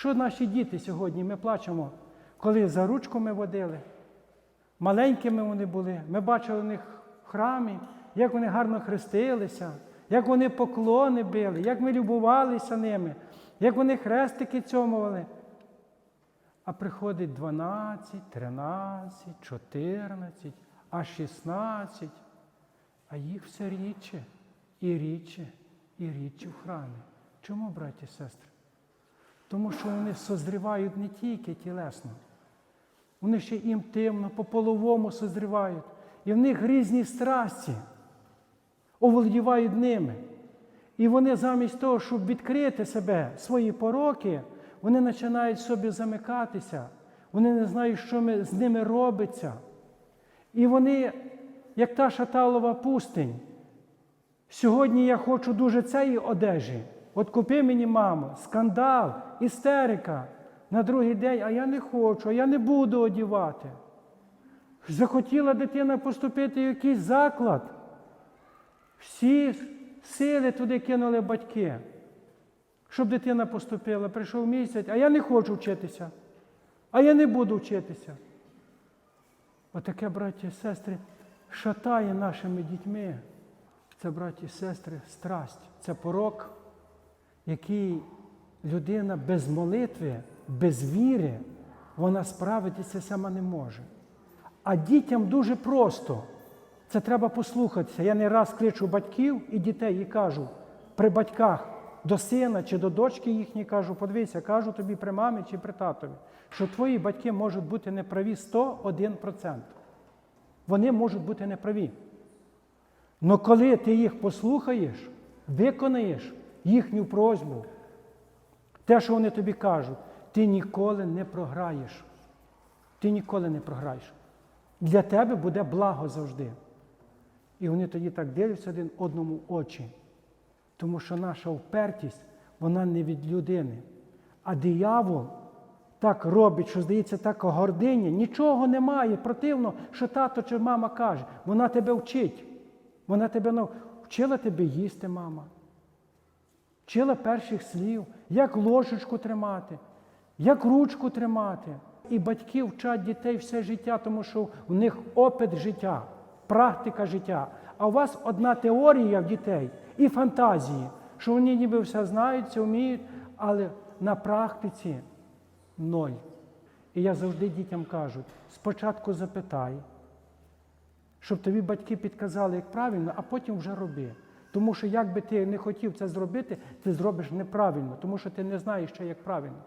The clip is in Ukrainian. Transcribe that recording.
Що наші діти сьогодні, ми плачемо, коли за ручку ми водили, маленькими вони були, ми бачили у них в храмі, як вони гарно хрестилися, як вони поклони били, як ми любувалися ними, як вони хрестики цьомували. А приходить 12, 13, 14, аж 16, а їх все рідше, і рідше, і рідше в храмі. Чому, браті і сестри? Тому що вони созрівають не тільки тілесно, вони ще інтимно, по-половому созрівають. І в них різні страсті оволодівають ними. І вони замість того, щоб відкрити себе, свої пороки, вони починають собі замикатися. Вони не знають, що з ними робиться. І вони, як та шаталова пустень. Сьогодні я хочу дуже цієї одежі. От купи мені, мамо, скандал, істерика. На другий день, а я не хочу, а я не буду одівати. Захотіла дитина поступити в якийсь заклад. Всі сили туди кинули батьки, щоб дитина поступила. Прийшов місяць, а я не хочу вчитися, а я не буду вчитися. Отаке, браті і сестри, шатає нашими дітьми. Це, браті і сестри, страсть, це порок, який людина без молитви, без віри, вона справитися сама не може. А дітям дуже просто. Це треба послухатися. Я не раз кличу батьків і дітей і кажу при батьках до сина чи до дочки їхньої кажу, подивися, кажу тобі при мамі чи при татові, що твої батьки можуть бути неправі 101%. Вони можуть бути неправі. Но коли ти їх послухаєш, виконаєш їхню просьбу, те, що вони тобі кажуть, ти ніколи не програєш. Ти ніколи не програєш. Для тебе буде благо завжди. І вони тоді так дивляться один одному в очі. Тому що наша впертість, вона не від людини. А диявол так робить, що здається, така гординя, нічого немає. Противно, що тато чи мама каже, вона тебе вчить. Вона тебе вчила тебе їсти, мама. Вчила перших слів, як ложечку тримати, як ручку тримати. І батьки вчать дітей все життя, тому що у них опит життя, практика життя. А у вас одна теорія в дітей і фантазії, що вони ніби все знають, все вміють, але на практиці ноль. І я завжди дітям кажу: спочатку запитай, щоб тобі батьки підказали, як правильно, а потім вже роби. Тому що як би ти не хотів це зробити, ти зробиш неправильно, тому що ти не знаєш ще, як правильно.